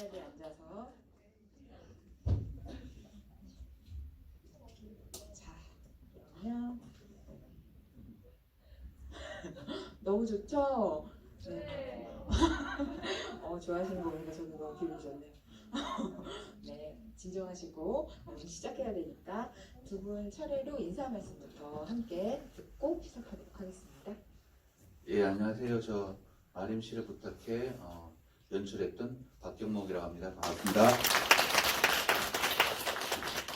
자리에 앉아서 자 그러면 너무 좋죠? 네. 어, 좋아하시는 거 보니까 저도 너무 기분이 좋네요. 네, 진정하시고 시작해야 되니까 두 분 차례로 인사 말씀부터 함께 듣고 시작하도록 하겠습니다. 예, 안녕하세요. 저 마림 씨를 부탁해 어, 연출했던 박경목이라고 합니다. 반갑습니다.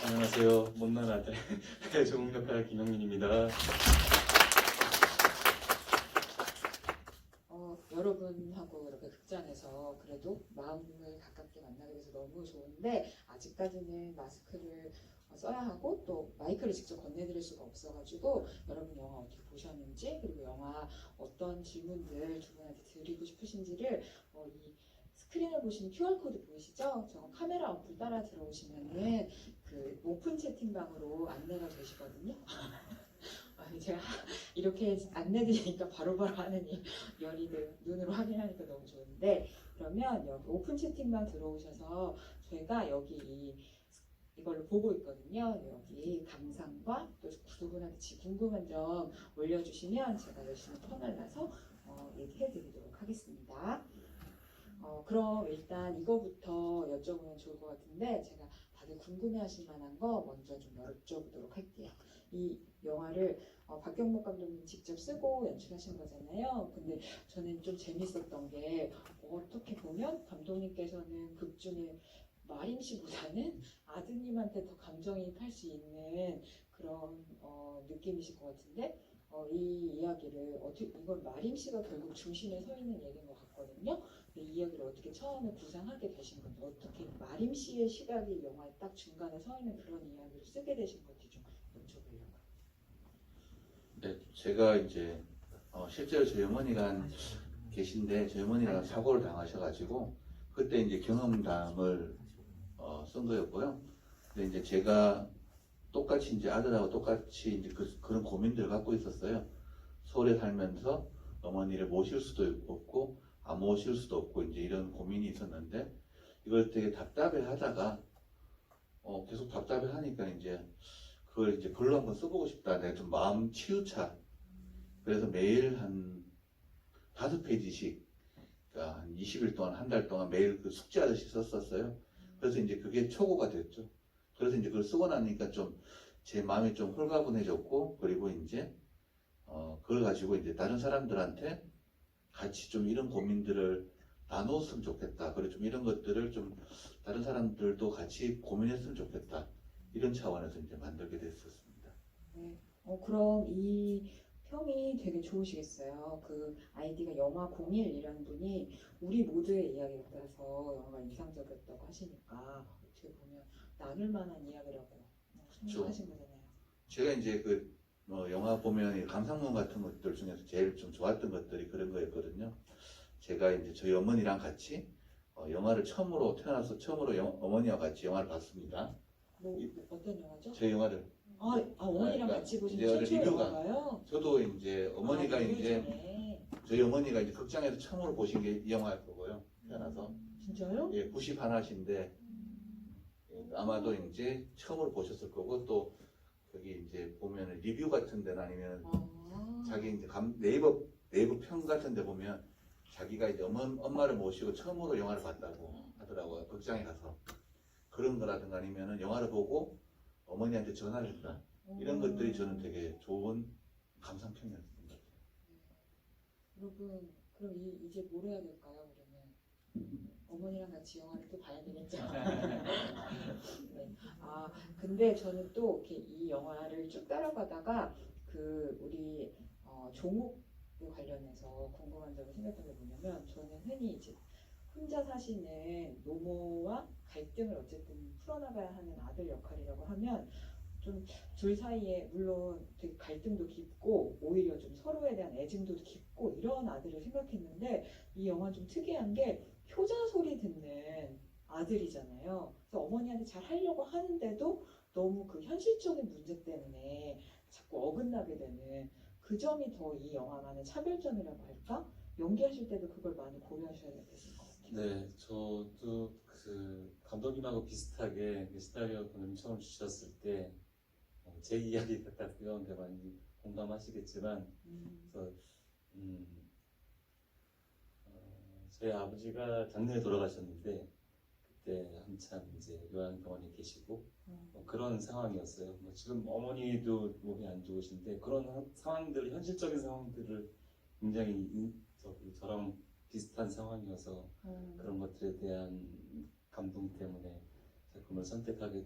안녕하세요. 못난 아들 조국 역할 김영민입니다. 어, 여러분하고 이렇게 극장에서 그래도 마음을 가깝게 만나게 돼서 너무 좋은데 아직까지는 마스크를 써야 하고 또 마이크를 직접 건네드릴 수가 없어가지고 여러분 영화 어떻게 보셨는지 그리고 영화 어떤 질문들 두 분한테 드리고 싶으신지를 어, 이 스크린을 보시는 QR코드 보이시죠? 저 카메라 어플 따라 들어오시면은 그 오픈 채팅방으로 안내가 되시거든요. 아, 제가 이렇게 안내드리니까 바로바로 이 열이 늘 눈으로 확인하니까 너무 좋은데 그러면 여기 오픈 채팅방 들어오셔서 저희가 여기 이 이걸로 보고 있거든요. 여기 감상과 또 구두분한테 지- 궁금한 점 올려주시면 제가 열심히 퍼날라서 어, 얘기해드리도록 하겠습니다. 어, 그럼 일단 이거부터 여쭤보면 좋을 것 같은데 제가 다들 궁금해하실 만한 거 먼저 좀 여쭤보도록 할게요. 이 영화를 어, 박경목 감독님 직접 쓰고 연출하신 거잖아요. 근데 저는 좀 재밌었던 게 어떻게 보면 감독님께서는 극 중에 마림 씨보다는 아드님한테 더 감정이입할 수 있는 그런 어, 느낌이실 것 같은데 어, 이 이야기를 어떻게 이건 마림 씨가 결국 중심에 서 있는 얘기인 것 같거든요. 이 이야기를 어떻게 처음에 구상하게 되신 건지 어떻게 마림 씨의 시각이 영화의 딱 중간에 서 있는 그런 이야기를 쓰게 되신 건지 좀 여쭤보려고요. 네, 제가 이제 어, 실제로 저희 어머니가 계신데 저희 어머니가 사고를 당하셔가지고 그때 이제 경험담을 어, 쓴 거였고요. 근데 이제 제가 똑같이 이제 아들하고 똑같이 이제 그, 그런 고민들을 갖고 있었어요. 서울에 살면서 어머니를 모실 수도 없고 안 모실 수도 없고 이제 이런 고민이 있었는데 이걸 되게 답답해 하다가 어, 계속 답답해 하니까 이제 그걸 이제 글로 한번 써보고 싶다. 내가 좀 마음 치유차. 그래서 매일 한 다섯 페이지씩, 그러니까 한 20일 동안, 한 달 동안 매일 그 숙제하듯이 썼었어요. 그래서 이제 그게 초고가 됐죠. 그래서 이제 그걸 쓰고 나니까 좀 제 마음이 좀 홀가분해졌고, 그리고 이제, 어, 그걸 가지고 이제 다른 사람들한테 같이 좀 이런 고민들을 나눴으면 좋겠다. 그리고 좀 이런 것들을 좀 다른 사람들도 같이 고민했으면 좋겠다. 이런 차원에서 이제 만들게 됐었습니다. 네. 어, 그럼 이 평이 되게 좋으시겠어요. 그 아이디가 영화 01이라는 분이 우리 모두의 이야기 같아서 영화가 인상적이었다고 하시니까 어떻게 보면 나눌 만한 이야기라고 생각하신 거잖아요. 제가 이제 그 뭐 영화 보면 이 감상문 같은 것들 중에서 제일 좀 좋았던 것들이 그런 거였거든요. 제가 이제 저희 어머니랑 같이 어, 영화를 처음으로 태어나서 처음으로 영- 어머니와 같이 영화를 봤습니다. 뭐 이- 어떤 영화죠? 제 영화를 아, 아 어머니랑 그러니까 같이 보신 이제 최초 리뷰가 영화가요? 저도 이제 어머니가 아, 이제. 저희 어머니가 이제 극장에서 처음으로 보신 게 이 영화일 거고요. 태어나서 진짜요? 예, 90 하나신데 예, 아마도 이제 처음으로 보셨을 거고 또 거기 이제 보면 리뷰 같은 데나 아니면 아, 자기 이제 감, 네이버 네이버 평 같은 데 보면 자기가 이제 엄마, 엄마를 모시고 처음으로 영화를 봤다고 하더라고요. 극장에 가서. 그런 거라든가 아니면은 영화를 보고 어머니한테 전화를 했다. 이런 음. 것들이 저는 되게 좋은 감상평이었습니다. 여러분 그럼 이, 이제 뭘 해야 될까요? 그러면 어머니랑 같이 영화를 또 봐야 되겠죠. 네. 아 근데 저는 또 이렇게 이 영화를 쭉 따라가다가 그 우리 어, 종욱에 관련해서 궁금한 점을 생각한 게 뭐냐면 저는 흔히 이제 혼자 사시는 노모와 갈등을 어쨌든 풀어나가야 하는 아들 역할이라고 하면 좀 둘 사이에 물론 되게 갈등도 깊고 오히려 좀 서로에 대한 애증도 깊고 이런 아들을 생각했는데 이 영화는 좀 특이한 게 효자 소리 듣는 아들이잖아요. 그래서 어머니한테 잘 하려고 하는데도 너무 그 현실적인 문제 때문에 자꾸 어긋나게 되는 그 점이 더 이 영화만의 차별점이라고 할까? 연기하실 때도 그걸 많이 고려하셔야 됐을 것 같아요. 네, 저도 그 감독님하고 비슷하게 감독님 처음 주셨을 때 제 이야기 같았고요. 근데 많이 공감하시겠지만 음, 그래서 음, 어, 저희 아버지가 작년에 돌아가셨는데 그때 한참 이제 요양병원에 계시고 음, 뭐 그런 상황이었어요. 뭐 지금 어머니도 몸이 안 좋으신데 그런 하- 상황들, 현실적인 상황들을 굉장히 인- 저기 저랑 비슷한 상황이어서 음, 그런 것들에 대한 감동 때문에 작품을 선택하게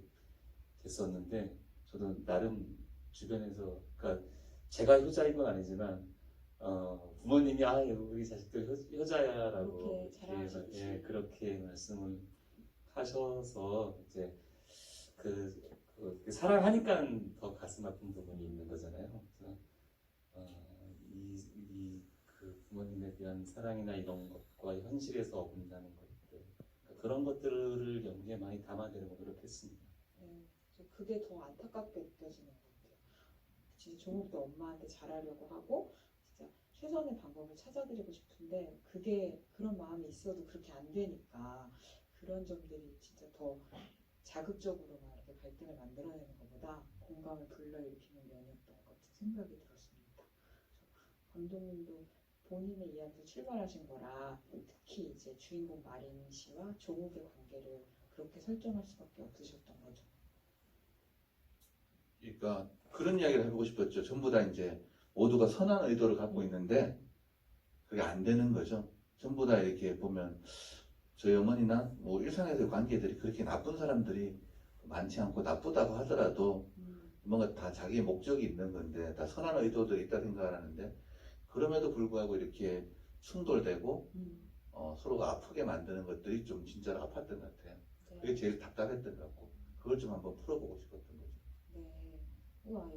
됐었는데 저도 나름 주변에서 그러니까 제가 효자인 건 아니지만 어, 부모님이 아 우리 자식들 효, 자랑하시지. 예, 그렇게 말씀을 하셔서 이제 그, 그, 그 사랑하니까 더 가슴 아픈 부분이 있는 거잖아요. 그래서 어, 이, 이, 그 부모님에 대한 사랑이나 이런 것과 현실에서 어긋나는 것들 그러니까 그런 것들을 연기에 많이 담아내려고 노력했습니다. 네, 그게 더 안타깝게 느껴지는 것 같아요. 진짜 종욱도 엄마한테 잘하려고 하고 진짜 최선의 방법을 찾아드리고 싶은데 그게 그런 마음이 있어도 그렇게 안 되니까 그런 점들이 진짜 더 자극적으로 막 이렇게 갈등을 만들어내는 것보다 공감을 불러일으키는 면이었던 것 같은 생각이 들었습니다. 감독님도 본인의 이야기에서 출발하신 거라 특히 이제 주인공 마린 씨와 종욱의 관계를 그렇게 설정할 수밖에 없으셨던 거죠. 그러니까 그런 이야기를 해보고 싶었죠. 전부 다 이제 모두가 선한 의도를 갖고 있는데 그게 안 되는 거죠. 전부 다 이렇게 보면 저희 어머니나 뭐 일상에서의 관계들이 그렇게 나쁜 사람들이 많지 않고 나쁘다고 하더라도 음, 뭔가 다 자기의 목적이 있는 건데 다 선한 의도들이 있다 생각하는데 그럼에도 불구하고 이렇게 충돌되고 음. 어, 서로가 아프게 만드는 것들이 좀 진짜로 아팠던 것 같아요. 네. 그게 제일 답답했던 것 같고 그걸 좀 한번 풀어보고 싶었던 거죠. 네. 우와,